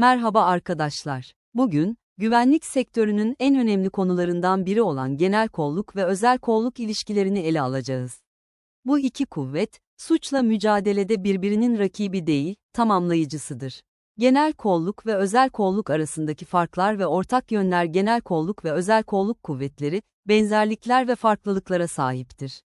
Merhaba arkadaşlar. Bugün, güvenlik sektörünün en önemli konularından biri olan genel kolluk ve özel kolluk ilişkilerini ele alacağız. Bu iki kuvvet, suçla mücadelede birbirinin rakibi değil, tamamlayıcısıdır. Genel kolluk ve özel kolluk arasındaki farklar ve ortak yönler genel kolluk ve özel kolluk kuvvetleri, benzerlikler ve farklılıklara sahiptir.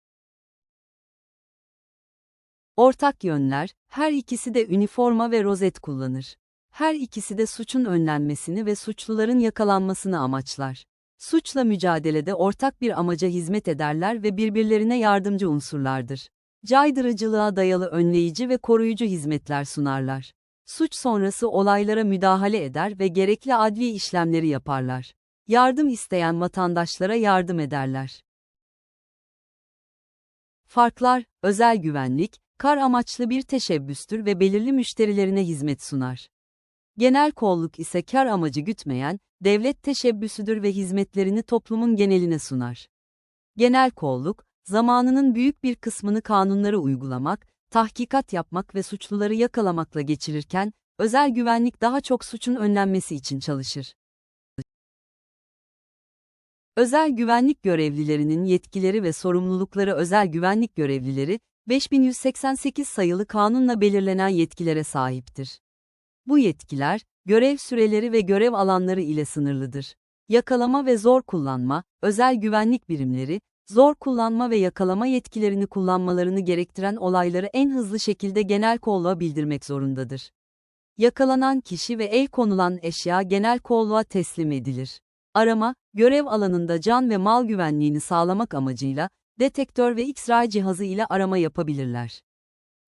Ortak yönler, her ikisi de üniforma ve rozet kullanır. Her ikisi de suçun önlenmesini ve suçluların yakalanmasını amaçlar. Suçla mücadelede ortak bir amaca hizmet ederler ve birbirlerine yardımcı unsurlardır. Caydırıcılığa dayalı önleyici ve koruyucu hizmetler sunarlar. Suç sonrası olaylara müdahale eder ve gerekli adli işlemleri yaparlar. Yardım isteyen vatandaşlara yardım ederler. Farklar, özel güvenlik, kar amaçlı bir teşebbüstür ve belirli müşterilerine hizmet sunar. Genel kolluk ise kar amacı gütmeyen, devlet teşebbüsüdür ve hizmetlerini toplumun geneline sunar. Genel kolluk, zamanının büyük bir kısmını kanunları uygulamak, tahkikat yapmak ve suçluları yakalamakla geçirirken, özel güvenlik daha çok suçun önlenmesi için çalışır. Özel güvenlik görevlilerinin yetkileri ve sorumlulukları özel güvenlik görevlileri, 5188 sayılı kanunla belirlenen yetkilere sahiptir. Bu yetkiler, görev süreleri ve görev alanları ile sınırlıdır. Yakalama ve zor kullanma, özel güvenlik birimleri, zor kullanma ve yakalama yetkilerini kullanmalarını gerektiren olayları en hızlı şekilde genel kolluğa bildirmek zorundadır. Yakalanan kişi ve el konulan eşya genel kolluğa teslim edilir. Arama, görev alanında can ve mal güvenliğini sağlamak amacıyla, detektör ve X-ray cihazı ile arama yapabilirler.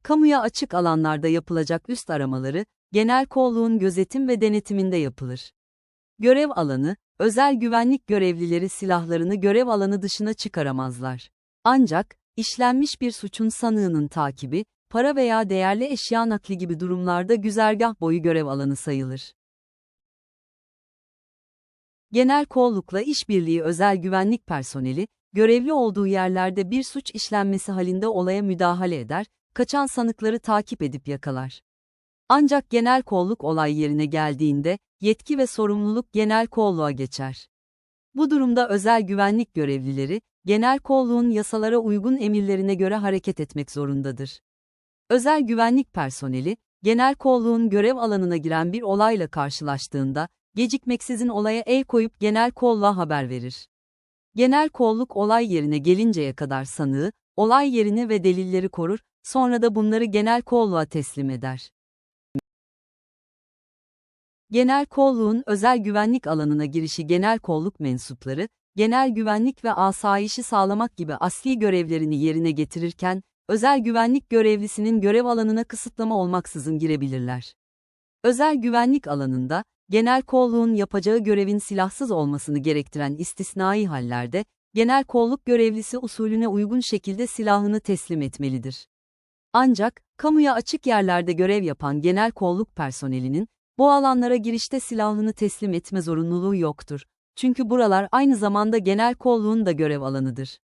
Kamuya açık alanlarda yapılacak üst aramaları, genel kolluğun gözetim ve denetiminde yapılır. Görev alanı, özel güvenlik görevlileri silahlarını görev alanı dışına çıkaramazlar. Ancak, işlenmiş bir suçun sanığının takibi, para veya değerli eşya nakli gibi durumlarda güzergah boyu görev alanı sayılır. Genel kollukla işbirliği özel güvenlik personeli, görevli olduğu yerlerde bir suç işlenmesi halinde olaya müdahale eder, kaçan sanıkları takip edip yakalar. Ancak genel kolluk olay yerine geldiğinde, yetki ve sorumluluk genel kolluğa geçer. Bu durumda özel güvenlik görevlileri, genel kolluğun yasalara uygun emirlerine göre hareket etmek zorundadır. Özel güvenlik personeli, genel kolluğun görev alanına giren bir olayla karşılaştığında, gecikmeksizin olaya el koyup genel kolluğa haber verir. Genel kolluk olay yerine gelinceye kadar sanığı, olay yerini ve delilleri korur, sonra da bunları genel kolluğa teslim eder. Genel kolluğun özel güvenlik alanına girişi genel kolluk mensupları, genel güvenlik ve asayişi sağlamak gibi asli görevlerini yerine getirirken, özel güvenlik görevlisinin görev alanına kısıtlama olmaksızın girebilirler. Özel güvenlik alanında, genel kolluğun yapacağı görevin silahsız olmasını gerektiren istisnai hallerde, genel kolluk görevlisi usulüne uygun şekilde silahını teslim etmelidir. Ancak, kamuya açık yerlerde görev yapan genel kolluk personelinin, bu alanlara girişte silahını teslim etme zorunluluğu yoktur. Çünkü buralar aynı zamanda genel kolluğun da görev alanıdır.